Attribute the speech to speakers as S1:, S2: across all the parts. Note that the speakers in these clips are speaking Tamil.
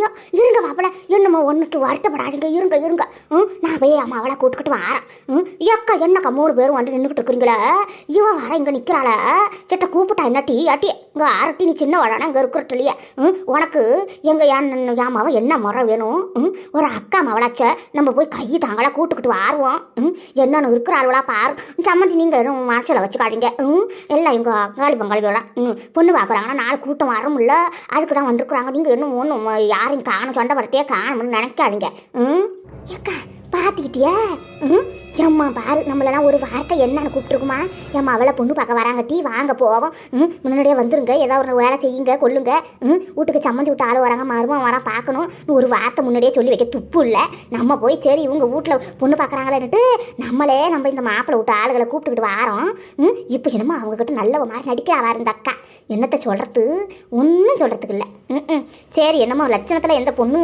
S1: ஐயோ இருங்க மாப்பிள்ள என்னமோ ஒன்றுட்டு வருத்தப்படாதீங்க. இருங்க இருங்க. ம் நான் போய் அம்மா அவளை கூட்டுக்கிட்டு வரேன். ம் ஏக்கா என்னக்கா மூணு பேரும் வந்து நின்றுக்கிட்டு இருக்கிறீங்களே இவ வர இங்கே நிற்கிறாள கிட்ட கூப்பிட்டா என்ன டீ அட்டி இங்கே ஆரட்டி நீ சின்ன வடானா இங்கே இருக்கிறட்டுலையே ம் உனக்கு எங்கள் என் யாமாவை என்ன முறை வேணும்? ம் ஒரு அக்கா மவளாச்ச நம்ம போய் கை தாங்களா கூட்டுக்கிட்டு வாருவோம். ம் என்னென்னு இருக்கிறாள்வளா பாரு. சம்மந்தி நீங்கள் எதுவும் மனசில் வச்சுக்காதீங்க. ம் எல்லாம் எங்கள் அக்காளி பங்காளிகளா ம் பொண்ணு பார்க்குறாங்கன்னா நாலு கூட்டம் வரும்ல அதுக்கு தான் வந்திருக்குறாங்க. நீங்கள் இன்னும் ஒன்றும் யாரையும் காணும் சொந்த படத்தையே காணும்னு நினைக்காதீங்க. ம்? ஏக்கா பார்த்துக்கிட்டியா ம் எம்மா பாரு நம்மளெல்லாம் ஒரு வார்த்தை என்னன்னு கூப்பிட்டுருக்குமா? எம்மா அவளை பொண்ணு பார்க்க வராங்க. டீ வாங்க போவோம். ம் முன்னாடியே வந்துருங்க. ஏதாவது ஒரு வேலை செய்யுங்க கொள்ளுங்க ம் வீட்டுக்கு சம்மந்தி விட்டு ஆள் வராங்க மருமம் வரா பார்க்கணும். ஒரு வார்த்தை முன்னாடியே சொல்லி வைக்க துப்பு இல்லை. நம்ம போய் சரி இவங்க வீட்டில் பொண்ணு பார்க்குறாங்களேன்னுட்டு நம்மளே நம்ம இந்த மாப்பிள்ளை விட்டு ஆளுகளை கூப்பிட்டுக்கிட்டு வாரோம். ம் இப்போ என்னமோ அவங்கக்கிட்ட நல்ல மாதிரி நடிக்கிறா இந்த அக்கா. என்னத்தை சொல்கிறது ஒன்றும் சொல்கிறதுக்கு இல்லை. ம் ம். சரி என்னமோ லட்சணத்தில் எந்த பொண்ணு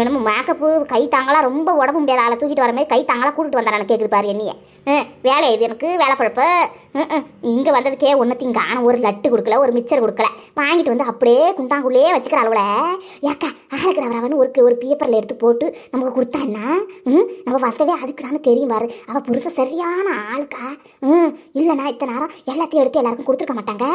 S1: என்னமோ மேக்கப்பு கை தாங்கலாம் ரொம்ப உடம்பு முடியாத ஆளை தூக்கிட்டு வர மாதிரி கை தாங்கலாம் கூட்டிகிட்டு வந்தாரான கேட்குது பாரு என்னையே. ம் வேலை இது எனக்கு வேலை பழப்பு. இங்கே வந்ததுக்கே ஒன்றத்தையும் காணும் ஒரு லட்டு கொடுக்கல ஒரு மிச்சர் கொடுக்கல. வாங்கிட்டு வந்து அப்படியே குண்டாங்குள்ளே வச்சுக்கிற அளவில் ஏக்கா ஆளுக்கு ஒரு ஒரு பேப்பரில் எடுத்து போட்டு நமக்கு கொடுத்தான்னா ம்? நம்ம வந்ததே அதுக்கு தானே தெரியும் பாரு. அவள் புருஷ சரியான ஆளுக்கா? ம். இல்லைண்ணா இத்தனை நேரம் எல்லாத்தையும் எடுத்து எல்லாருக்கும் கொடுத்துருக்க மாட்டாங்க.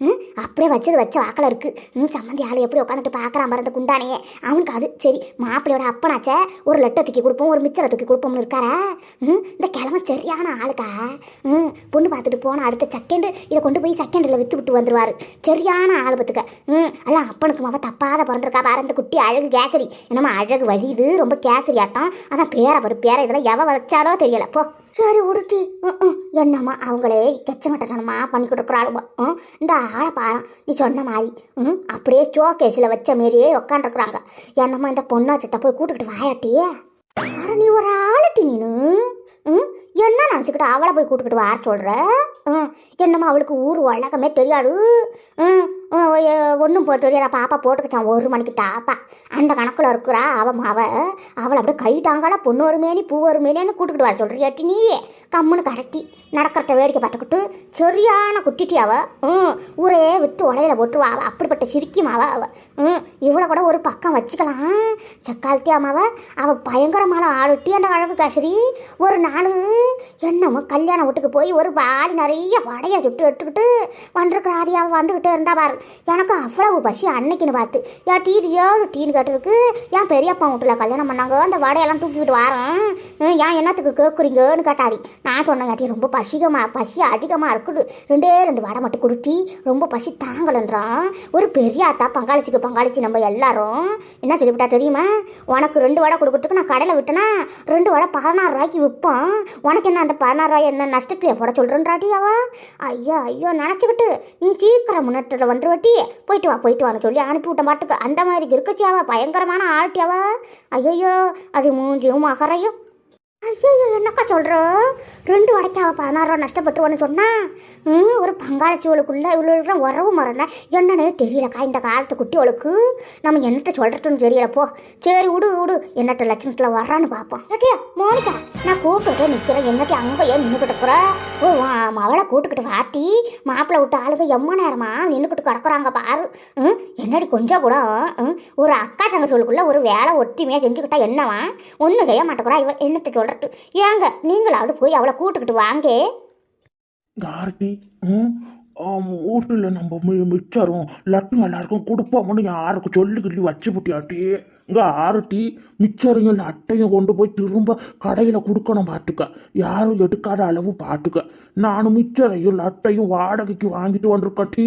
S1: ம்? அப்படியே வச்சது வச்ச வாக்கில் இருக்குது ம் சம்மந்தி ஆள் எப்படி உட்காந்துட்டு பார்க்குறான் பாரு அந்த குண்டானையே. அவனுக்கு அது சரி மாப்பிள்ளையோட அப்பனாச்சே ஒரு லட்டை தூக்கி கொடுப்போம் ஒரு மிச்சரை தூக்கி கொடுப்போம்னு இருக்காரா? ம்? இந்த கிழமை சரியான ஆளுக்கா? ம்? பொண்ணு பார்த்துட்டு போன அடுத்த செகண்டு இதை கொண்டு போய் செகண்டில் விற்று விட்டு வந்துடுவார் சரியான ஆள் பத்துக்க ம் எல்லாம் அப்பனுக்கு மாவ தப்பாத பிறந்திருக்கா பாரு அந்த குட்டி அழகு கேசரி. என்னம்மா அழகு வழியுது ரொம்ப கேசரி ஆட்டம் அதான் பேரை பாரு பேரை இதெல்லாம் எவ வச்சாலோ தெரியல. போ. சரி உடுத்து. ம், என்னம்மா அவங்களே கச்சமட்டத்தனமா பண்ணி கொடுக்குறாளுமா ம் இந்த ஆளை பாரு நீ சொன்ன மாதிரி. ம் அப்படியே ஷோகேஸில் வச்ச மாரியே உக்காண்டிருக்குறாங்க என்னம்மா இந்த பொண்ணை சிட்ட போய் கூட்டுக்கிட்டு வாயாட்டியே? நீ ஒரு ஆளட்டி நீனு. ம் என்ன நினச்சிக்கிட்டு அவளை போய் கூட்டுக்கிட்டு வர சொல்கிற ம் என்னம்மா அவளுக்கு ஊர் உலகமே தெரியாது. ம் ஒன்றும் போட்டு பாப்பா போட்டுக்கிச்சான் ஒரு மணிக்கு டாப்பா. அந்த கணக்கில் இருக்கிறா அவன் அவ அவளை அப்படியே கைட்டாங்கடா பொண்ணு ஒரு மேனி பூ ஒரு மேனின்னு கூட்டுக்கிட்டு வர சொல்கிறியாட்டி நீயே? கம்முன்னு கரட்டி நடக்கிறத வேடிக்கை பார்த்துக்கிட்டு சரியான குட்டிட்டி அவ. ம் ஊரே விற்று உலையில போட்டுருவா அவள் அப்படிப்பட்ட சிரிக்கும் அவ. அவள் ம் இவ்வளோ கூட ஒரு பக்கம் வச்சுக்கலாம். செக்காலத்தி அம்மாவ அவள் பயங்கரமான ஆளுட்டி அந்த அழகு காசரி. ஒரு நாள் என்னமோ கல்யாண வீட்டுக்கு போய் ஒரு பாடி நிறைய வடையை சுட்டு எடுத்துக்கிட்டு வந்துருக்கிறாரியாவை அவள் வந்துக்கிட்டே இருந்தா பாரு. எனக்கு அவ்வளவு பசி அன்னைக்குன்னு பார்த்து. ஏன் டீ ஏழு டீன்னு கேட்டிருக்கு. ஏன் பெரியப்பா வீட்டில் கல்யாணம் பண்ணாங்க? அந்த வடையெல்லாம் தூக்கிக்கிட்டு வரேன். ஏன் என்னத்துக்கு கேட்குறீங்கன்னு கேட்டாடி. நான் சொன்னேன் காட்டி ரொம்ப பசிகமாக பசி அதிகமாக இருக்குது. ரெண்டே ரெண்டு வடை மட்டும் கொடுத்தி ரொம்ப பசி தாங்கலன்றான். ஒரு பெரிய ஆத்தா பங்காளிச்சிக்கு பங்காளிச்சி நம்ம எல்லாரும். என்ன சொல்லிவிட்டா தெரியுமா? உனக்கு ரெண்டு வடை கொடுக்கறதுக்கு நான் கடையில் விட்டேன்னா ரெண்டு வடை பதினாறு ரூபாய்க்கு விற்போம் உனக்கு என்ன அந்த பதினாறு ரூபாய் என்ன நஷ்டத்துக்கு போட சொல்கிறேன்றாடி அவ? ஐயோ ஐயோ நினச்சிக்கிட்டு நீ சீக்கிரம் முன்னேற்றத்தில் வந்து வந்துருவட்டி போயிட்டு வா போயிட்டு வான்னு சொல்லி அனுப்பி விட்ட மாட்டுக்கு அந்த மாதிரி இருக்கச்சி பயங்கரமான ஆள்ட்டி ஐயோ அது மூஞ்சியும் மகரையும். ஐயோ என்னக்கா சொல்கிற ரெண்டு வடைக்காவ அவள் பதினாறு ரூபா ஒரு பங்காளச்சி இவளுக்குள்ள இவ்வளோ உறவு மறந்தேன் என்னன்னே தெரியலக்கா இந்த காலத்து குட்டிவளுக்கு நம்ம என்னட்ட சொல்கிறதுன்னு தெரியல சரி விடு விடு. என்னட்ட லட்சணத்தில் வர்றான்னு பார்ப்போம் ஓகே மோனிகா நான் கூப்பிட்டு நிற்கிறேன் என்னட்டி அங்கேயே நின்றுக்கிட்டு போகிற ஓ மவளை கூட்டுக்கிட்டு வாட்டி மாப்பிள்ளை விட்டு ஆளுக எம்ம நேரமா நின்றுக்கிட்டு கிடக்குறாங்க பாரு. ம் என்னடி கொஞ்சம் கூட ம், ஒரு அக்கா தங்கச்சிகளுக்குள்ள ஒரு வேலை ஒற்றுமையாக செஞ்சுக்கிட்டா என்னவா? ஒன்றும் செய்ய மாட்டேங்கிறா. இவ என்னட்டு வரட்டும் ஏங்க நீங்களாவது போய் அவளை கூட்டுக்கிட்டு வாங்க.
S2: கார்த்தி ம்? வீட்டுல நம்ம மிச்சரும் லட்டு எல்லாருக்கும் கொடுப்போம்னு யாருக்கு சொல்லிக்கிட்டு வச்சு புட்டியாட்டி? இங்க ஆறுட்டி மிச்சரையும் லட்டையும் கொண்டு போய் திரும்ப கடையில் கொடுக்கணும் பார்த்துக்க யாரும் எடுக்காத அளவு பார்த்துக்க நானும் மிச்சரையும் லட்டையும் வாடகைக்கு வாங்கிட்டு வந்திருக்கேன். டீ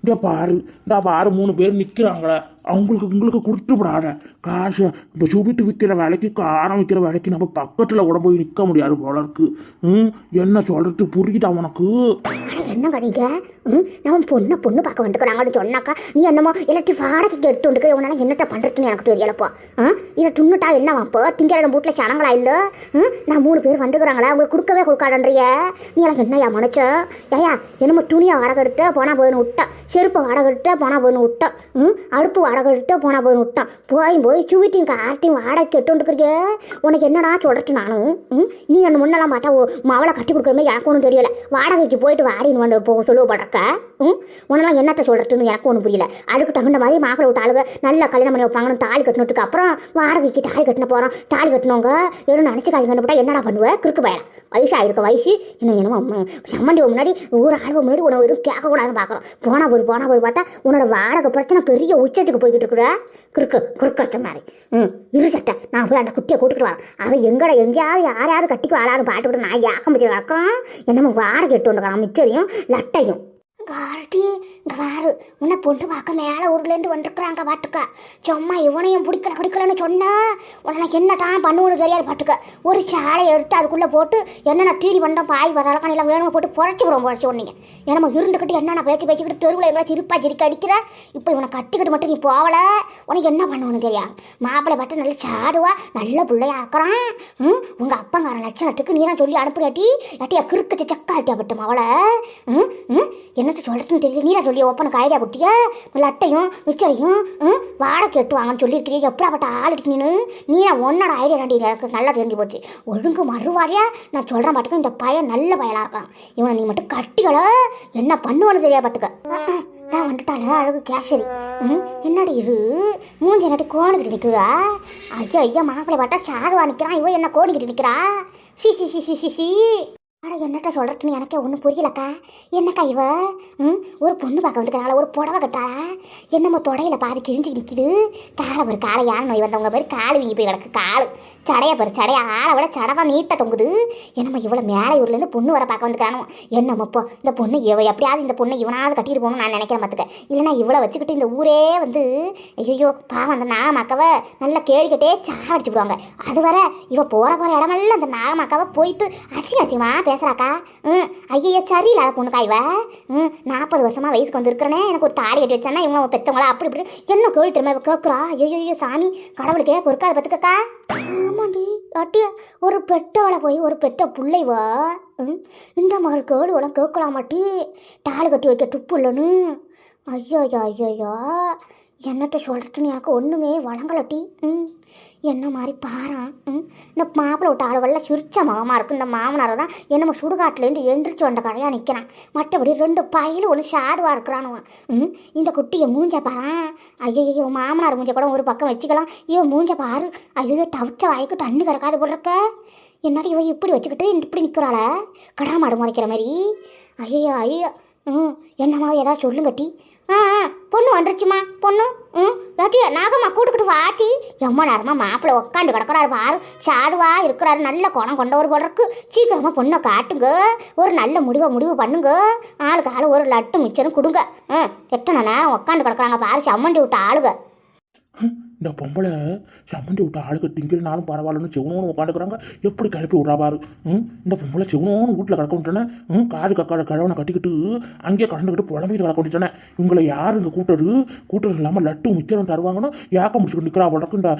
S2: இங்கே பாரு. இந்த பாரு மூணு பேர் நிற்கிறாங்களே அவங்களுக்கு உங்களுக்கு கொடுத்து விடாத. காசு இப்போ சுபிட்டு விற்கிற வேலைக்கு காரம் விற்கிற வேலைக்கு நம்ம பக்கத்தில் கூட போய் நிற்க முடியாது போல இருக்கு. ம் என்ன சொல்கிறது புரியுதா உனக்கு?
S1: என்ன பண்ணிக்க ம் நம்ம பொண்ணை பொண்ணு பார்க்க வந்துக்கிறாங்கன்னு சொன்னாக்கா நீ என்னமோ எல்லாத்தையும் வாடகைக்கு எடுத்து வந்துக்க உன்னால என்னட்ட பண்ணுறதுன்னு எனக்கு தெரியலப்பா. ஆ இதை இன்னுட்டா என்னவாப்போ திங்கிற நம்ம வீட்டில் சனங்களா இல்லை? ம்? நான் மூணு பேர் வந்துக்கிறாங்களா? உங்களுக்கு கொடுக்கவே கொடுக்காதன்றிய. நீ எனக்கு என்னையா மனுச்சன் ஏயா என்னமோ துணியை வாடகை எடுத்து போனால் போயின்னு விட்டேன் செருப்பை வாடகை எடுத்து போனால் போயின்னு விட்டேன் ம்? அடுப்பு வாடகை வாடகைட்ட போனால் போய் விட்டேன் போய் போய் சுவிட்டியும் கார்த்தையும் வாடகை கெட்டுருக்குறீங்க உனக்கு என்னடா சொல்கிறது நானும் ம்? நீ என்ன முன்னெல்லாம் பார்த்தா ஓ மவளை கட்டி கொடுக்குற மாதிரி எனக்கு ஒன்றும் தெரியல. வாடகைக்கு போயிட்டு வாடின்னு வந்து போக சொல்லுவ படக்க ம்? உன்னெல்லாம் என்னத்த சொல்கிறதுன்னு எனக்கு ஒன்றும் புரியல. அதுக்கு தகுந்த மாதிரி மாப்பிள்ளை விட்டு ஆளுங்க நல்லா கல்யாணம் பண்ணி வைப்பாங்கன்னு தாலி கட்டினதுக்கு அப்புறம் வாடகைக்கு தாலி கட்டின போகிறோம் தாலி கட்டினவங்க எதுவும் நினச்சி காலி கண்டுபிட்டா என்னடா பண்ணுவேன் கிறுக்கு பயலாம் வயசாக இருக்க வயசு. என்ன என்னமோ அம்மா, சம்மந்தி முன்னாடி ஒரு ஆளுக முன்னாடி உன்னை வெறும் கேட்கக்கூடாதுன்னு பார்க்குறோம் போனா ஒரு போனால் ஒரு பார்த்தா உன்னோட வாடகை பிரச்சனை பெரிய உச்சத்துக்கு போய்கிட்டு இருக்கிற குறுக்கு குறுக்கச்ச மாதிரி. ம் இரு சட்டை. நான் போய் அந்த குட்டியை கூட்டுக்கிட்டு வரேன். அவன் எங்கட எங்கேயாவது யார் யாரும் கட்டிக்கு பாட்டு விட்டு நான் ஏக்கம் பற்றி வளர்க்குறோம் என்னமோ வாடகை எட்டு வந்துக்கிறான் மிச்சரையும் லட்டையும். கார்டி இங்கே வாரு உன்னை பொண்ணு பார்க்க மேலே ஊர்லேருந்து வந்துருக்குறாங்க பாட்டுக்க சும்மா இவனையும் பிடிக்கல பிடிக்கலன்னு சொன்னால் உன்னை என்ன தான் பண்ணுவோன்னு தெரியாது பாட்டுக்க ஒரு சாலையை எடுத்து அதுக்குள்ளே போட்டு என்னென்ன தீனி பண்ணோம் பாய் வரலக்கானிலாம் வேணுமா போட்டு புழைச்சி விடுவோம் புழைச்சி ஒன்றிங்க என்னமோ இருந்துக்கிட்டு என்னென்ன பேச்சு பேசிக்கிட்டு தெருவில் எல்லாம் சிரிப்பாக சிரிக்க அடிக்கிற? இப்போ இவனை கட்டிக்கிட்டு மட்டும் நீ போகலை உனக்கு என்ன பண்ணுவோன்னு தெரியாது. மாப்பிள்ளை பார்த்து நல்லா சாடுவா நல்ல பிள்ளையா இருக்கிறான். ம்? உங்கள் அப்பங்கார லட்சணத்துக்கு நீ தான் சொல்லி அனுப்புறியாட்டி கிறுக்கு சக்கா ஆட்டியா பட்டும் அவளை? ம்? ம்? சொல்கிறதுன்னு தெரியல. நீ தான் சொல்லி ஒப்பனுக்கு ஐடியா குட்டிய லட்டையும் மிச்சரையும் ம் வாடகை கேட்டு வாங்கன்னு சொல்லியிருக்கிறீங்க எப்படாப்பட்ட ஆள் எடுத்து நீனு நீ உன்னோட ஐடியா தாண்டி எனக்கு நல்லா தெரிஞ்சு போச்சு. ஒழுங்கு மறுவாரியா நான் சொல்கிறேன் பாட்டுக்க இந்த பையன் நல்ல பயலாக இருக்கான். இவனை நீ மட்டும் கட்டிக்கல என்ன பண்ணுவான்னு தெரியா பாட்டுக்க. நான் வந்துட்டால அழகு கேசரி. ம் என்னடி இது? மூஞ்சி என்னடி கோணிக்கிட்டு நிற்கிறா ஐயோ ஐயா மாப்பிள்ளை பார்த்தா சாருவா நிற்கிறான் இவன் என்ன கோணிக்கிட்டு நிற்கிறா சி சி சி சி சி. ஆனால் என்னக்கா என்னட்ட சொல்கிறதுன்னு எனக்கே ஒன்றும் புரியலக்கா. என்னக்கா இவ? ம்? ஒரு பொண்ணு பார்க்க வந்துக்கிறாங்களா ஒரு புடவை கட்டாளா? என்னமோ தொடையில் பாதி கிழிஞ்சு நிற்கிது காலை பாரு காலை யானை நோய் வந்தவங்க பேர் காலு வீங்கி போய் கிடக்கு கால். சடைய பாரு சடைய ஆளை விட சடவா நீட்ட தொங்குது. என்னம்மா இவ்வளோ மேலே ஊர்லேருந்து பொண்ணு வர பார்க்க வந்துக்கிறானோ என்னம்மாப்போ இந்த பொண்ணு இவ எப்படியாவது இந்த பொண்ணை இவனாவது கட்டிட்டு போகணும்னு நான் நினைக்கிறேன் பார்த்துக்க இல்லைனா இவ்வளோ வச்சுக்கிட்டு இந்த ஊரே வந்து ஐயோ பாவம் அந்த நாகமாக்காவை நல்லா கேடிக்கிட்டே சாடிச்சு விடுவாங்க அது வர இவ போகிற போகிற இடமெல்லாம் அந்த நாகமாக்காவை போயிட்டு அசி அசிமா பேசுகிறாக்கா ம் ஐயோ சரியில்லாத பொண்ணுக்கா இவ. ம் நாற்பது வருஷமா வயசுக்கு வந்திருக்கிறனே. எனக்கு ஒரு தாலி கட்டி வச்சானா இவங்க பெத்தவங்களா? அப்படி இப்படி. என்ன கேள்வி திரும்ப கேட்குறா ஐயோ ஐயோ சாமி கடவுளுக்கே பொறுக்காத பத்துக்கக்கா. ஆமாண்டி அட்டி ஒரு பெட்டவளை போய் ஒரு பெட்ட பிள்ளைவா ம் இந்த மாதிரி கேள்வி உடனே கேட்கலாமாட்டி? தாலி கட்டி வைக்க துப்பு இல்லைன்னு. ஐயோ ஐயோ ஐயோ என்னட்ட சொல்கிறதுன்னு எனக்கு ஒன்றுமே வழங்கலட்டி ம். என்ன மாதிரி பாறான் ம். இந்த மாப்பிள்ளை விட்ட ஆளுகளில் சிரிச்ச மாமா இருக்கு இந்த மாமனாரை தான் என்னமோ சுடுகாட்டிலேருந்து எந்திரிச்சு வந்த கடையாக நிற்கிறான் மற்றபடி ரெண்டு பையில ஒன்று ஷாடுவா இருக்கிறானுவன். ம். இந்த குட்டியை மூஞ்ச பாறான் ஐயோ இவன் மாமனார் மூஞ்ச கூட ஒரு பக்கம் வச்சுக்கலாம். இவன் மூஞ்ச பாரு. ஐயோ தவிச்ச வாய்க்கு தண்ணி கிடக்காது போல இருக்க. என்னடி இவன் இப்படி வச்சுக்கிட்டு இப்படி நிற்கிறாள கடா மாடு முறைக்கிற மாதிரி. ஐயோ ஐயோ ம். என்னம்மா ஏதாவது சொல்லுங்கட்டி ஆ ஆ, பொண்ணு வந்துருச்சுமா? பொண்ணு? ம்? ஏட்டி நாகம்மா கூட்டுக்கிட்டு வாட்டி எம்மா நேரமா மாப்பிள்ளை உட்காந்து கிடக்கிறாரு பாரு. சாடுவா இருக்கிறாரு. நல்ல குணம் கொண்டவர் போல இருக்கு. சீக்கிரமா பொண்ணை காட்டுங்க. ஒரு நல்ல முடிவை முடிவு பண்ணுங்க. ஆளுக்கு ஆளு ஒரு லட்டு மிச்சரும் கொடுங்க. ம்? எத்தனை நேரம் உட்காந்து கிடக்குறாங்க பாரு. சம்மந்தி விட்ட ஆளுங்க.
S2: இந்த பொம்பளை சம்மந்தி விட்ட ஆளுக்கு திங்கிறனாலும் பரவாயில்லன்னு செவனோன்னு உட்காந்துக்கிறாங்க. எப்படி கிளப்பி விட்றா பாரு? ம்? இந்த பொம்பளை செவனோன்னு வீட்டில் கிடக்க விட்டேனே ம்? காது கக்காத கிழவனை கட்டிக்கிட்டு அங்கேயே கடந்துக்கிட்டு புலம்பிட்டு கிடக்க விட்டுட்டேன் இவங்களை யார் இங்கே கூட்டுறது? கூட்டது இல்லாமல் லட்டு மிச்சரம் தருவாங்கன்னு ஏக்கம் முடிச்சுட்டு நிற்கிறா வழக்கு இந்த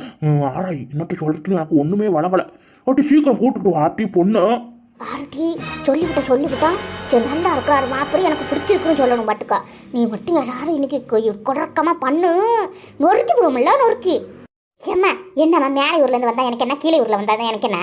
S2: ஆராய் என்னட்டு சொல்கிறதுக்கு எனக்கு ஒன்றுமே வழங்கலை. ஒட்டி சீக்கிரம் கூட்டுட்டு வாட்டி பொண்ணு.
S1: பாருட்டி சொல்லிவிட்ட சொல்லிவிட்டா? சரி நல்லா இருக்கிறாரு மாப்பிள்ளை எனக்கு பிடிச்சிருக்குன்னு சொல்லணும் பாட்டுக்கா. நீ மட்டும் எல்லாரும் இன்னைக்கு கொடக்கமாக பண்ணு. நொறுக்கி விடுவோம்ல நொறுக்கி. ஏம்மா என்னம்மா மேலே ஊர்லேருந்து வந்தா எனக்கு என்ன கீழே ஊரில் வந்தா தான் எனக்கு என்ன?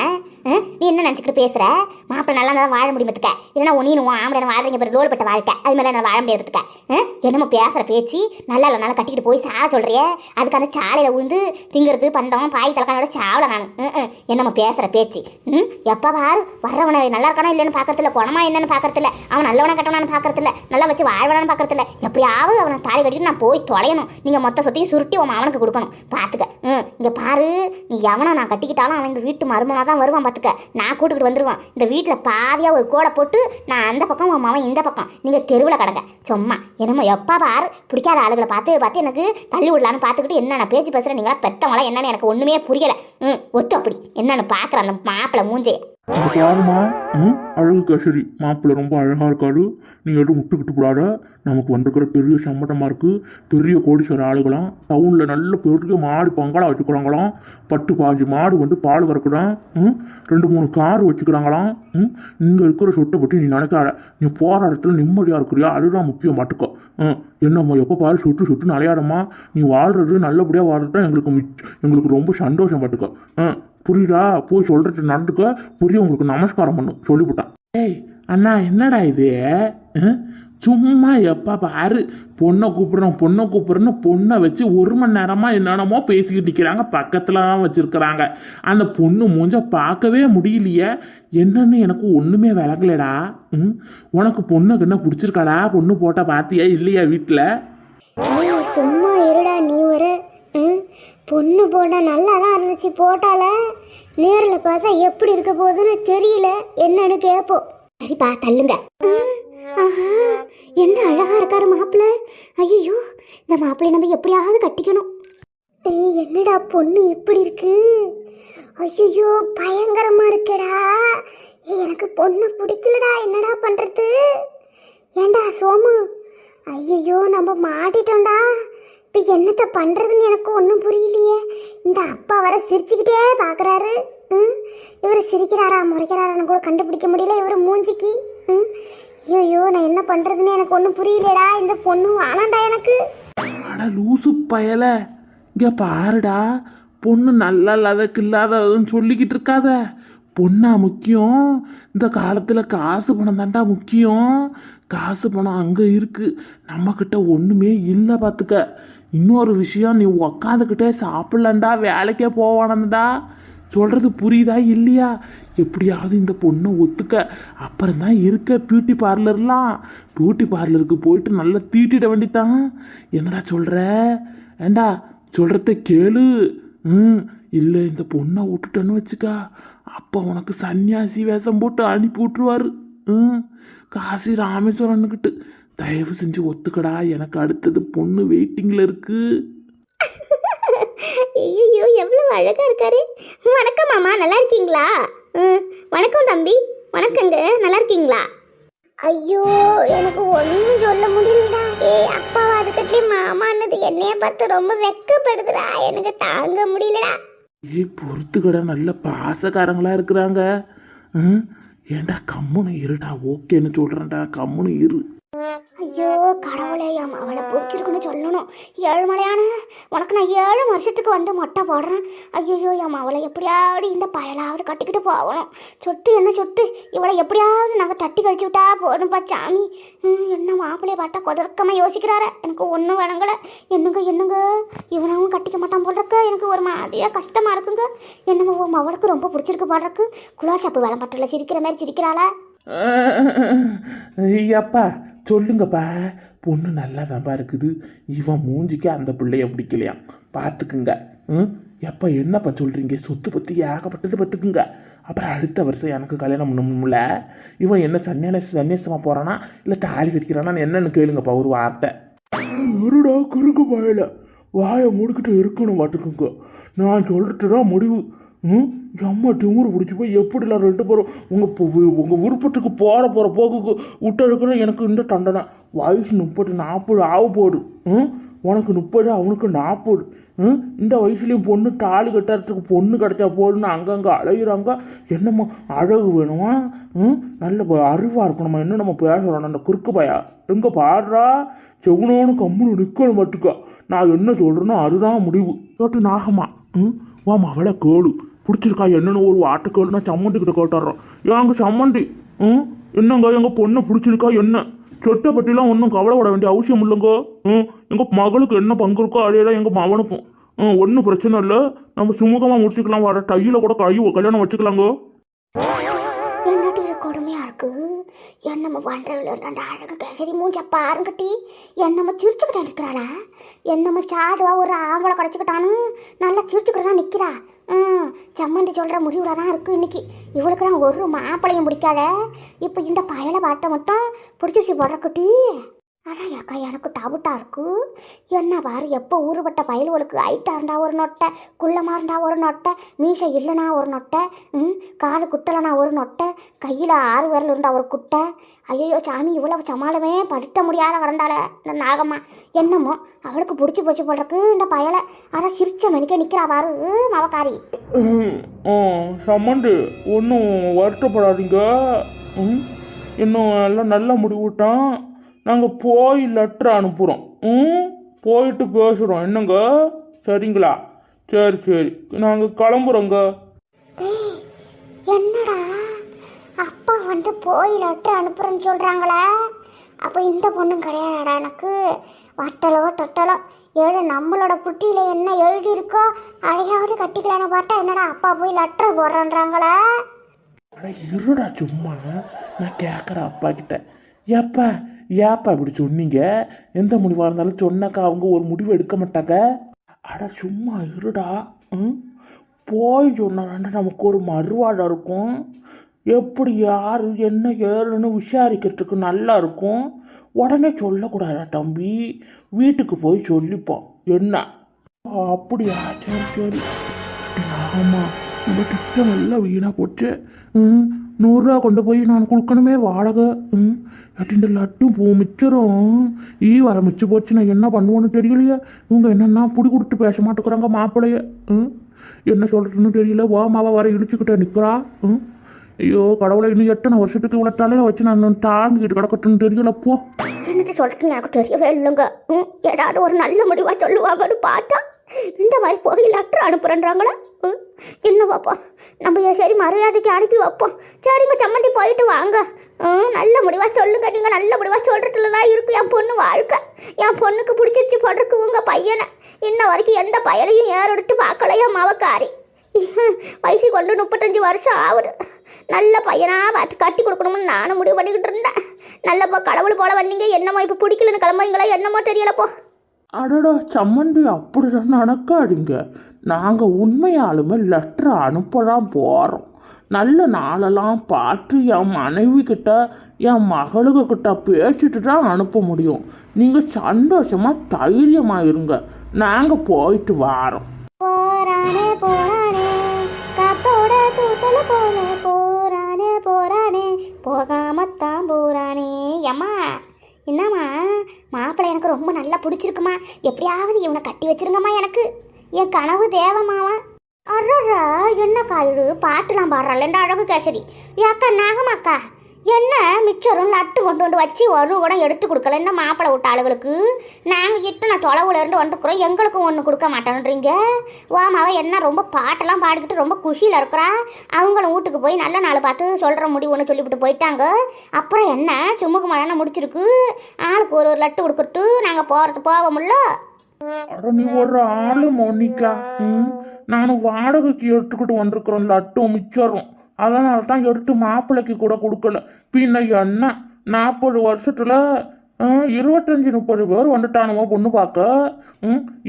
S1: நீ என்ன நினச்சிக்கிட்டு பேசுகிற மாப்பிள்ளை நல்லா தான் வாழ முடியும் பத்துக்க இல்லைனா நீ உன் ஆம்பளை வாழ்றீங்க பேர் ரோல் பட்ட வாழ்க்கை. அது மாதிரி நான் வாழ முடியாது ஆ? என்னமோ பேசுகிற பேச்சு நல்லா நல்லா கட்டிக்கிட்டு போய் சாக அதுக்கு அதுக்கான சாலையில் விழுந்து திங்கிறது பண்டம் பாய் தலைக்கானோட சாவல நான். என்னமோ பேசுகிற பேச்சு. ம்? எப்போ பாரு வர்றவனை நல்லா இருக்கானா இல்லைன்னு பார்க்கறதில்ல குணமா என்னன்னு பார்க்கறதில்ல அவன் நல்லவனா கட்டவனான்னு பார்க்கறதில்ல நல்லா வச்சு வாழ்வனான்னு பார்க்கறதில்ல. எப்படியாவது அவனை தாலி கட்டிட்டு நான் போய் தொலையணும். நீங்கள் மொத்த சொத்தையும் சுருட்டி உன் அவனுக்கு கொடுக்கணும். பார்த்துக்க. ம். இங்கே பாரு நீ எவனை நான் கட்டிக்கிட்டாலும் அவன் இந்த வீட்டு மருமனாக தான் வருவான் பார்த்துக்க நான் கூட்டுக்கிட்டு வந்துடுவான் இந்த வீட்டில் பாதியாக ஒரு கோடை போட்டு நான் அந்த பக்கம் உன் மவன் இந்த பக்கம். நீங்கள் தெருவில் கடங்க. சும்மா. என்னமோ எப்போ பாரு. பிடிக்காத ஆளுகளை பார்த்து பார்த்து எனக்கு தள்ளி விடலான்னு பார்த்துக்கிட்டு என்னென்ன பேச்சு பேசுகிறேன் நீங்கள் பெத்தவங்களாம் என்னன்னு எனக்கு ஒன்றுமே புரியலை. ம் ஒத்து அப்படி. என்னன்னு பார்க்குறேன் அந்த மாப்பிள்ளை மூஞ்சே.
S2: பாருமா ம்? அழகு கேசரி மாப்பிள்ளை ரொம்ப அழகாக இருக்காரு. நீ எதுவும் விட்டுக்கிட்டு கூடாத நமக்கு வந்திருக்கிற பெரிய சம்மட்டமாக இருக்கு. பெரிய கோடீஸ்வர ஆளுகளாம். டவுனில் நல்ல பெரிய மாடு பங்களா வச்சுக்கிறாங்களாம். பத்து பாஞ்சு மாடு வந்து பால் கறக்குறான் ம்? ரெண்டு மூணு கார் வச்சுக்கிறாங்களாம். ம்? இங்கே இருக்கிற சொட்டை பற்றி நீ நினைக்காத. நீ போராட்டத்தில் இடத்துல இருக்கிறியா? அதுதான் முக்கியம் மாட்டுக்கோ ம்? என்னம்மா எப்போ பாரு சுட்டு சுட்டு நலையாடம்மா நீ வாழ்கிறது நல்லபடியாக வாழ்றது தான் எங்களுக்கு மிச்- எங்களுக்கு ரொம்ப சந்தோஷம் பார்த்துக்கோ. ம்? புரியுதா? போய் சொல்கிறது நடந்துக்க. புரிய உங்களுக்கு நமஸ்காரம் பண்ணும் சொல்லிவிட்டான். ஏய் அண்ணா என்னடா இது? ம்? சும்மா எப்பா பாரு. பொண்ணை கூப்பிடுறோம் பொண்ணை கூப்பிடுறோன்னு பொண்ணை வச்சு ஒரு மணி நேரமாக என்னென்னமோ பேசிக்கிட்டு நிற்கிறாங்க பக்கத்தில் தான் வச்சுருக்கிறாங்க. அந்த பொண்ணு மூஞ்ச பார்க்கவே முடியலையே. என்னன்னு எனக்கு ஒன்றுமே விளக்கலடா ம்? உனக்கு பொண்ணுக்கு என்ன பிடிச்சிருக்காடா? பொண்ணு போட்டால் பார்த்தியா இல்லையா வீட்டில்
S1: சும்மா இருடா நீ ஒரு பொண்ணு போட்டால் நல்லா தான் இருந்துச்சு போட்டால. நேரில் பார்த்தா எப்படி இருக்க போகுதுன்னு தெரியல. என்னன்னு கேட்போம் சரிப்பா தள்ளுங்க. ஆஹா என்ன அழகா இருக்காரு மாப்பிள்ள. ஐயோ இந்த மாப்பிள்ளை நம்ம எப்படியாவது கட்டிக்கணும். ஏய் என்னடா பொண்ணு இப்படி இருக்கு? ஐயோ பயங்கரமா இருக்கேடா. எனக்கு பொண்ணு பிடிக்கலடா. என்னடா பண்றது? ஏண்டா சோமு? ஐயோ நம்ம மாட்டிட்டோம்டா. இப்போ என்னத்தை பண்ணுறதுன்னு எனக்கு ஒன்றும் புரியலையே. இந்த அப்பா வர சிரிச்சுக்கிட்டே பார்க்குறாரு ம்? இவர் சிரிக்கிறாரா முறைக்கிறாரான்னு கூட கண்டுபிடிக்க முடியல. இவர் மூஞ்சிக்கு ம்? ஐயோ நான் என்ன பண்ணுறதுன்னு எனக்கு ஒன்றும் புரியலையடா இந்த பொண்ணு வேணாண்டா எனக்கு.
S2: அட லூசு பயல. இங்கே பாருடா பொண்ணு நல்லா இல்லாதக்கு இல்லாததுன்னு சொல்லிக்கிட்டு இருக்காத. பொண்ணா முக்கியம். இந்த காலத்தில் காசு பணம் தாண்டா முக்கியம். காசு பணம் அங்கே இருக்குது நம்மக்கிட்ட ஒன்றுமே இல்லை பார்த்துக்க இன்னொரு விஷயம் நீ உக்காந்துக்கிட்டே சாப்பிட்லண்டா வேலைக்கே போவானந்தா சொல்கிறது புரியுதா இல்லையா? எப்படியாவது இந்த பொண்ணை ஒத்துக்க அப்புறம் தான் இருக்க பியூட்டி பார்லர்லாம் பியூட்டி பார்லருக்கு போயிட்டு நல்லா தீட்டிட வேண்டித்தான் என்னடா சொல்கிற ஏண்டா சொல்கிறத கேளு. ம் இல்லை இந்த பொண்ணை விட்டுட்டேன்னு வச்சுக்கா. அப்போ உனக்கு சன்னியாசி வேஷம் போட்டு அனுப்பி விட்ருவாரு ம் காசி ராமேஸ்வரனுக்கிட்டு தயவு செஞ்சு ஒத்துக்கடா எனக்கு அடுத்தது பொண்ணு வெயிட்டிங்கில் இருக்குது
S1: ஐயோ எவ்வளவு அழகா இருக்காரு. வணக்கம் மாமா நல்லா இருக்கீங்களா? ம், வணக்கம் தம்பி. வணக்கங்க நல்லா இருக்கீங்களா? ஐயோ எனக்கு ஒன்றும் சொல்ல முடியலடா. ஏ அப்பா அதுக்கட்லயே மாமான்னது என்னைய பார்த்து ரொம்ப வெக்கப்படுதுடா. எனக்கு தாங்க முடியலடா.
S2: ஏய் பொறுத்துக்கடா நல்ல பாசக்காரங்களா இருக்கிறாங்க. ம் ஏண்டா கம்முன்னு இருடா ஓகேன்னு சொல்கிறேன்டா கம்முன்னு இரு.
S1: ஐயோ அவளை பிடிச்சிருக்குன்னு சொல்லணும். ஏழுமலையான உனக்கு நான் ஏழு வருஷத்துக்கு வந்து மொட்டை போடுறேன். ஐயோ என் அவளை எப்படியாவது இந்த பயலாவது கட்டிக்கிட்டு போகணும். சொட்டு என்ன சொட்டு? இவளை எப்படியாவது நாங்கள் தட்டி கழிச்சு விட்டா போதும்ப்பா சாமி. என்ன மாப்பிள்ளைய பார்த்தா கொதற்கமாக யோசிக்கிறாரு. எனக்கு ஒன்றும் விளங்கலை. என்னங்க என்னங்க? இவனவும் கட்டிக்க மாட்டான் போடுறக்கு எனக்கு ஒரு மாதிரியாக கஷ்டமாக இருக்குங்க. என்னங்க உன் அவளுக்கு ரொம்ப பிடிச்சிருக்கு போடுறக்கு குலாசாப்பு வேலை பட்டில் சிரிக்கிற மாதிரி சிரிக்கிறாளா?
S2: ஐயாப்பா சொல்லுங்கப்பா. பொண்ணு நல்லா தான்ப்பா இருக்குது. இவன் மூஞ்சிக்கே அந்த பிள்ளைய பிடிக்கலையா பார்த்துக்குங்க. ம்? எப்பா என்னப்பா சொல்கிறீங்க சொத்து பற்றி ஏகப்பட்டது பார்த்துக்குங்க. அப்புறம் அடுத்த வருஷம் எனக்கு கல்யாணம் பண்ணணும்ல? இவன் என்ன சன்னியாச சன்னியாசமாக போகிறானா இல்லை தாலி கட்டிக்கிறானான்னு என்னன்னு கேளுங்கப்பா ஒரு வார்த்தை. இருடா குறுக்கு வாயில. வாயை மூடிக்கிட்டு இருக்கணும் மாட்டுக்குங்க நான் சொல்லிட்டு தான் முடிவு. ம்? எம்மா திமுரு பிடிச்சி போய் எப்படிலாம் ரெண்டு பேரும் உங்கள் உங்கள் விருப்பத்துக்கு போகிற போகிற போக்குக்கு விட்டதுக்குன்னு எனக்கு இந்த தண்டனை. வயசு முப்பது நாற்பது ஆக போடு ம்? உனக்கு முப்பது அவனுக்கு நாற்பது ம்? இந்த வயசுலேயும் பொண்ணு தாலி கட்டுறதுக்கு பொண்ணு கிடைச்சா போதுன்னு அங்கங்கே அலையிறாங்க. என்னம்மா அழகு வேணுமா? ம்? நல்ல அறிவாக அறிவா இருக்கணுமா? என்ன நம்ம பேசுகிறோம் அந்த குறுக்கு பயா? எங்கே பாடுறா? செவனோன்னு கம்முன்னு நிற்கணும் மட்டுக்கா நான் என்ன சொல்கிறேனோ அதுதான் முடிவு. கேட்டு நாகமா ம்? வாமா அவளை கேளு. பிடிச்சிருக்கா? என்னன்னு ஒரு வார்த்தை கேளுனா சம்மந்தி கிட்ட கேட்டுறோம் ஏங்க சம்மந்தி? ம்? என்னங்க? எங்கள் பொண்ணை பிடிச்சிருக்கா என்ன? சொட்டை பற்றிலாம் ஒன்றும் கவலைப்பட வேண்டிய அவசியம் இல்லைங்க. ம்? எங்கள் மகளுக்கு என்ன பங்கு இருக்கோ அதே தான் எங்கள் மகனுக்கும் ம் ஒன்றும் பிரச்சனை இல்லை. நம்ம சுமூகமாக முடிச்சுக்கலாம். வர டையில் கூட கை கல்யாணம் வச்சுக்கலாங்க.
S1: என்னடி இது கொடுமையா இருக்கு. என்னம்மா பண்றதுல அந்த அழகு கேசரி மூஞ்ச பாருங்கட்டி என்னம்மா சிரிச்சுக்கிட்டே நிற்கிறாளா என்னம்மா சாடுவா ஒரு ஆம்பளை கிடச்சிக்கிட்டானு நல்லா சிரிச்சுக்கிட்டு தான் நிற்கிறா ம் சம்மந்தி சொல்கிற முடிவில் தான் இருக்குது இன்றைக்கி இவளுக்கு தான் ஒரு மாப்பிளையும் பிடிக்காத. இப்போ இந்த பயலை பாட்டை மட்டும் பிடிச்சிச்சு போடுற குட்டி. அதான் அக்கா எனக்கு டவுட்டாக இருக்கு. என்ன பாரு எப்போ ஊறுபட்ட பயலுவலுக்கு ஹைட்டாக இருந்தா ஒரு நொட்டை குள்ளமாக இருந்தா ஒரு நொட்டை மீசை இல்லைனா ஒரு நொட்டை ம் காது குட்டலைனா ஒரு நொட்டை கையில் ஆறு விரல் இருந்தா ஒரு குட்டை. ஐயோ சாமி இவ்வளவு சமாளமே படுத்த முடியாத கடந்தால இந்த நாகம்மா. என்னமோ அவளுக்கு பிடிச்சி போச்சு போடுறக்கு இந்த பயலை. ஆனால் சிரிச்ச மணிக்க நிற்கிறா பாரு மவக்காரி.
S2: ஆ சம்மண்டு ஒன்றும் வருத்தப்படாதீங்க. ம் இன்னும் எல்லாம் நல்ல முடிவுட்டான் நாங்கள் போய் லெட்டர் அனுப்புகிறோம் ம்? போயிட்டு பேசுகிறோம் என்னங்க? சரிங்களா? சரி சரி. நாங்கள் கிளம்புறோங்க.
S1: என்னடா? அப்பா வந்து போய் லெட்டர் அனுப்புறேன்னு சொல்கிறாங்களே அப்போ இந்த பொண்ணும் கிடையாதுடா எனக்கு. வட்டலோ தொட்டலோ. ஏழு நம்மளோட புட்டியில் என்ன எழுதி இருக்கோ அதையாவது கட்டிக்கலான்னு பார்த்தா என்னடா அப்பா போய் லெட்டர் போடுறேன்றாங்களே?
S2: இருடா சும்மா. நான் கேட்குறேன் அப்பா கிட்ட ஏப்பா ஏப்பா இப்படி சொன்னீங்க? எந்த முடிவாக இருந்தாலும் சொன்னாக்கா அவங்க ஒரு முடிவு எடுக்க மாட்டாங்க. அட சும்மா இருடா. ம்? போய் சொன்னாண்டா நமக்கு ஒரு மறுவாடம் இருக்கும். எப்படி யார் என்ன ஏழுன்னு விசாரிக்கிறதுக்கு நல்லா இருக்கும். உடனே சொல்லக்கூடாதா தம்பி? வீட்டுக்கு போய் சொல்லிப்போம் என்ன? அப்படியா? சரி சரி. ஆமாம் நம்ம திட்டம் எல்லாம் வீணாக போச்சு. ம்? நூறுரூவா கொண்டு போய் நான் கொடுக்கணுமே வாடகை. ம்? இந்த லட்டும் பூ மிச்சரும். ஈ வர மிச்சு போச்சு நான் என்ன பண்ணுவோன்னு தெரியலையே. இவங்க என்னென்னா புடி கொடுத்து பேச மாட்டேங்கிறாங்க மாப்பிள்ளைய. ம் என்ன சொல்கிறதுன்னு தெரியல. வா மாவா வர இடிச்சுக்கிட்ட நிற்கிறா ம் ஐயோ கடவுளை இன்னும் எத்தனை வருஷத்துக்கு இவ்வளோ தலையில வச்சு நான் தாங்கிட்டு கிடக்கட்டுன்னு தெரியல. போ.
S1: என்னட்டு சொல்கிறதுன்னு எனக்கு தெரியவே இல்லைங்க ம் ஏதாவது ஒரு நல்ல முடிவாக சொல்லுவாங்கன்னு பார்த்தா இந்த மாதிரி போய் லெட்டர் அனுப்புறேன்றாங்களே. ம் என்ன பார்ப்போம் நம்ம சரி மரியாதைக்கு அனுப்பி வைப்போம். சரிங்க சம்மந்தி போயிட்டு வாங்க. நல்ல முடிவாக சொல்லுங்க. நீங்கள் நல்ல முடிவாக சொல்கிறதுல தான் இருக்குது என் பொண்ணு வாழ்க்கை. என் பொண்ணுக்கு பிடிச்சிருச்சு போடுறதுக்கு உங்கள் பையனை. இன்ன வரைக்கும் எந்த பையனையும் ஏறெடுத்து பார்க்கல என் மவக்காரி. வயசு கொண்டு முப்பத்தஞ்சு வருஷம் ஆகுது. நல்ல பையனாக பார்த்து கட்டி கொடுக்கணும்னு நானும் முடிவு பண்ணிக்கிட்டு இருந்தேன். நல்லப்போ கடவுள் போல வந்தீங்க. என்னமோ இப்போ பிடிக்கலன்னு கிளம்புறீங்களா என்னமோ தெரியலப்போ
S2: அடடா சம்மந்தி அப்படிதான் நடக்காதீங்க. நாங்கள் உண்மையாலுமே லெட்டர் அனுப்பதான் போகிறோம் நல்ல நாளெல்லாம் பார்த்து என் மனைவி கிட்ட என் மகளுக கிட்ட பேசிட்டு தான் அனுப்ப முடியும். நீங்கள் சந்தோஷமாக தைரியமாக இருங்க. நாங்கள் போயிட்டு வாரோம்.
S1: போறானே போறானே காத்தோட தூத்தல போல. போறானே போறானே போகாமத்தான் போறானே. அம்மா என்னம்மா? மாப்பிள்ளை எனக்கு ரொம்ப நல்லா பிடிச்சிருக்குமா? எப்படியாவது இவனை கட்டி வச்சிருங்கம்மா எனக்கு. என் கனவு தேவமாவா? அடடா என்னக்கா இது? பாட்டுலாம் பாடுறாள். என்ற அழகு கேசரி? ஏக்கா நாகமாக்கா என்ன மிச்சரும் லட்டு கொண்டு வந்து வச்சு ஒரு கூட எடுத்து கொடுக்கல. என்ன மாப்பிள்ளை விட்ட ஆளுகளுக்கு? நாங்கள் இத்தனை தொலைவுல இருந்து வந்துருக்குறோம். எங்களுக்கும் ஒன்று கொடுக்க மாட்டோன்றீங்க. ஓமாவ என்ன ரொம்ப பாட்டெல்லாம் பாடிக்கிட்டு ரொம்ப குஷியில் இருக்கிறா? அவங்களும் வீட்டுக்கு போய் நல்ல நாள் பார்த்து சொல்கிற முடிவுன்னு சொல்லிவிட்டு போயிட்டாங்க. அப்புறம் என்ன? சுமுக மழை முடிச்சிருக்கு. ஆளுக்கு ஒரு ஒரு லட்டு கொடுத்துட்டு நாங்கள் போகிறது போக
S2: முடியல. நீ ஒரு ஆளு மோனிகா. ம்? நானும் வாடகைக்கு எடுத்துக்கிட்டு வந்திருக்கிறோம் லட்டும் மிச்சரும் அதனால தான் எடுத்து மாப்பிள்ளைக்கு கூட கொடுக்கல. பின்ன என்ன? நாற்பது வருஷத்தில் இருபத்தஞ்சி முப்பது பேர் வந்துட்டானுவோ பொண்ணு பார்க்க?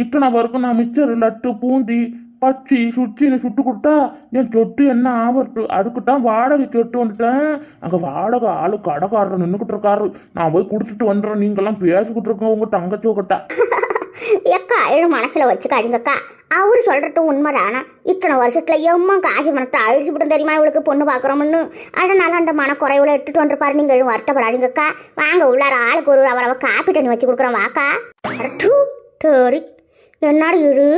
S2: இத்தனை பேருக்கு நான் மிச்சர் லட்டு பூந்தி பச்சி சுச்சின்னு சுட்டு கொடுத்தா என் சொட்டு என்ன ஆபத்து அதுக்கு தான் கேட்டு வந்துட்டேன். அங்கே வாடகை ஆளு கடைக்காரர் நின்றுக்கிட்டு இருக்காரு. நான் போய் கொடுத்துட்டு வந்துடுறேன். நீங்களாம் பேசிக்கிட்டு இருக்கோம் உங்கள் தங்கச்சி கிட்ட.
S1: எக்கா அழு மனசில் வச்சுக்காதீங்கக்கா அவர் சொல்கிறது உண்மைதானா இத்தனை வருஷத்தில் எம்மா காசு மனத்தை அழிச்சு விடும் தெரியுமா இவளுக்கு பொண்ணு பார்க்குறோம்னு அதனால அந்த மனக்குறைவில் எடுத்துட்டு வந்துருப்பாரு. நீங்கள் எதுவும் வருத்தப்படாதீங்கக்கா. வாங்க உள்ளார ஆளுக்கு ஒரு அவரவ காப்பி தண்ணி வச்சு கொடுக்குறோம். வாக்கா. அடட்டு, சரி என்னடா இரு?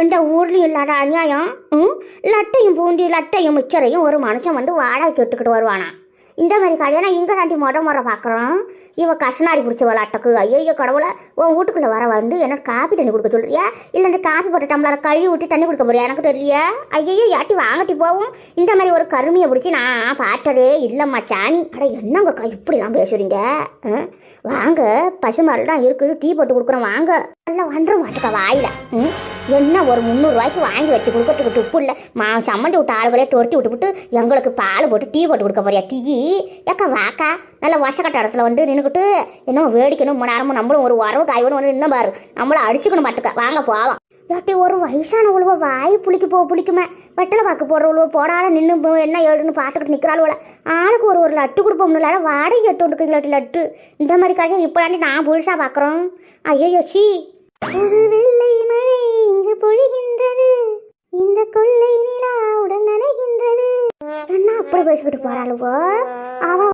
S1: எந்த ஊர்லேயும் இல்லாத அநியாயம்? ம்? லட்டையும் பூண்டி லட்டையும் மிச்சரையும் ஒரு மனுஷன் வந்து வாடகைக்கு எடுத்துக்கிட்டு வருவானா? இந்த மாதிரி கல்யாணம் இங்கே தாண்டி முத முறை பார்க்குறோம் இவ கஷ்னாரி பிடிச்ச விளாட்டுக்கு ஐயோ கடவுளை உன் வீட்டுக்குள்ளே வர வந்து எனக்கு காப்பி தண்ணி கொடுக்க சொல்கிறியா இல்லை இந்த காப்பி போட்ட டம்ளரை கழுவி விட்டு தண்ணி கொடுக்க போறியா? எனக்கு தெரியலையா. ஐயோ யாட்டி வாங்கட்டி போவோம். இந்த மாதிரி ஒரு கருமையை பிடிச்சி நான் பார்த்ததே இல்லைம்மா சாணி அட என்னங்கக்கா இப்படிலாம் பேசுறீங்க? ஆ? வாங்க பசுமால் தான் இருக்குது டீ போட்டு கொடுக்குறோம் வாங்க. நல்லா வந்துட மாட்டுக்கா வாயில. ம்? என்ன ஒரு முந்நூறுரூவாய்க்கு வாங்கி வச்சு கொடுக்கறதுக்கு துப்பு இல்லை? மா சம்மந்தி விட்ட ஆளுகளே துரத்தி விட்டுவிட்டு எங்களுக்கு பால் போட்டு டீ போட்டு கொடுக்க போறியா டீ? ஏக்கா வாக்கா. நல்ல வருஷக்கட்ட இடத்துல வந்து நின்றுக்கிட்டு என்ன வேடிக்கணும் மணி நேரமும் நம்மளும் ஒரு உறவு காய்வனும் வந்து இன்னும் பாரு. நம்மளை அடிச்சுக்கணும் மாட்டுக்க. வாங்க போவோம். ஏட்டி ஒரு வயசானவளுவோ வாய் புளிக்கு போ புளிக்குமே. வெட்டலை வாக்கு போடுறவளுவோ போடாத நின்று என்ன ஏடுன்னு பார்த்துக்கிட்டு நிற்கிறாளுவல ஆளுக்கு ஒரு ஒரு லட்டு கொடுப்போம் இல்லாத வாடகை எட்டு வந்துருக்கீங்களாட்டி லட்டு இந்த மாதிரி காட்சி இப்போ நான் புதுசாக பார்க்குறோம் ஐயோ சி. புது வெள்ளை மழை இங்கு பொழிகின்றது. இந்த கொள்ளை நிலா உடல் நனைகின்றது. என்ன அப்படி பேசிக்கிட்டு போறாளுவோ? அவ